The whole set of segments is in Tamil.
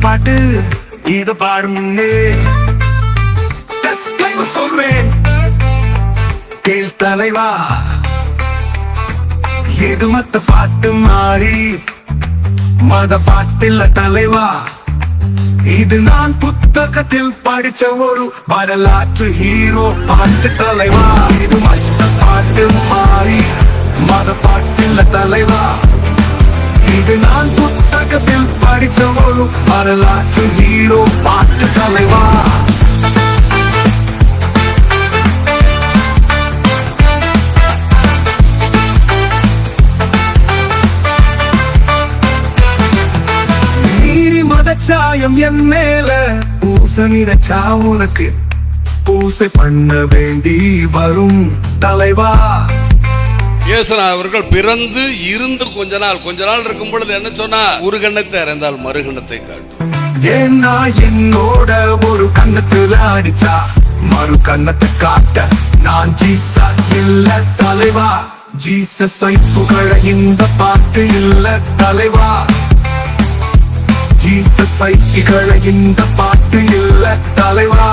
பாட்டு இது பாடும் முன்னே. Disclaimer சொல்றேன். கேள் தலைவா. எது மத்த பாட்டு மாறி? மத பாட்டில்ல தலைவா. இது நான் புத்தகத்தில் படிச்ச ஒரு வரலாற்று ஹீரோ பாட்டு தலைவா. இது மத்த பாட்டு மாறி மத பாட்டில்ல தலைவா. இது நான் புத்தகத்தில் படிச்ச ஒரு வரலாற்று ஹீரோ. பாட்டு தலைவா. சாயம் என் மேல பூச நினைச்சா உனக்கு பூசை பண்ண வேண்டி வரும் தலைவா. இயேசுனா அவர்கள் பிறந்து இருந்து கொஞ்ச நாள். கொஞ்ச நாள் இருக்கும் பொழுது என்ன சொன்னா ஒரு கண்ணத்தை இறந்தால் மறுகணத்தை காட்டும். ஏன்னா என்னோட ஒரு கண்ணத்துல அடிச்சா மறு கண்ணத்தை காட்ட நான் ஜீசா இல்ல தலைவா. ஜீசஸ் புகழ இந்த பாட்டு இல்ல தலைவா. ஜீசஸ் புகழ இந்த பாட்டு இல்ல தலைவா.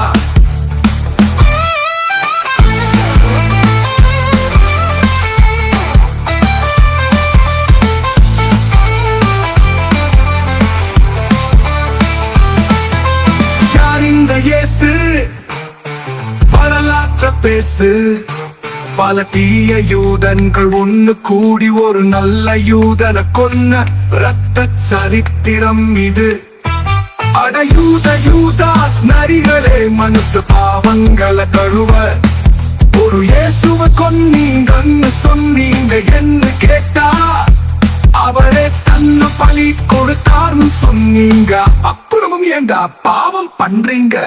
யார் இயேசு. வரலாற்ற பேசு. பல தீய யூதன்கள் ஒண்ணு கூடி ஒரு நல்ல யூதனை கொன்ன ரத்த சரித்திரம் இது. அடயூத யூதாஸ் நரிகளே மனுஷ பாவங்களை கழுவ ஒரு இயேசுவ கொன்னீங்கன்னு சொன்னீங்க என்ன கேட்டா அவரே தன்னை பலி கொடுத்தார்னு சொன்னீங்க. அப்புறமும் ஏண்டா பாவம் பண்றீங்க?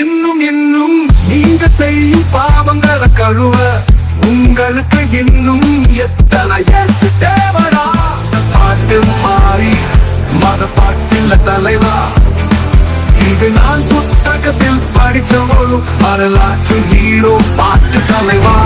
இன்னும் இன்னும் நீங்க செய்யும் பாவங்களை கழுவ உங்களுக்கு இன்னும் எத்தனை இயேசு தேவடா பாட்டு மாறி மத பாட்டில் தலைவா? இது நான் புத்தகத்தில் படிச்ச ஒரு வரலாற்று ஹீரோ பாட்டு தலைவா?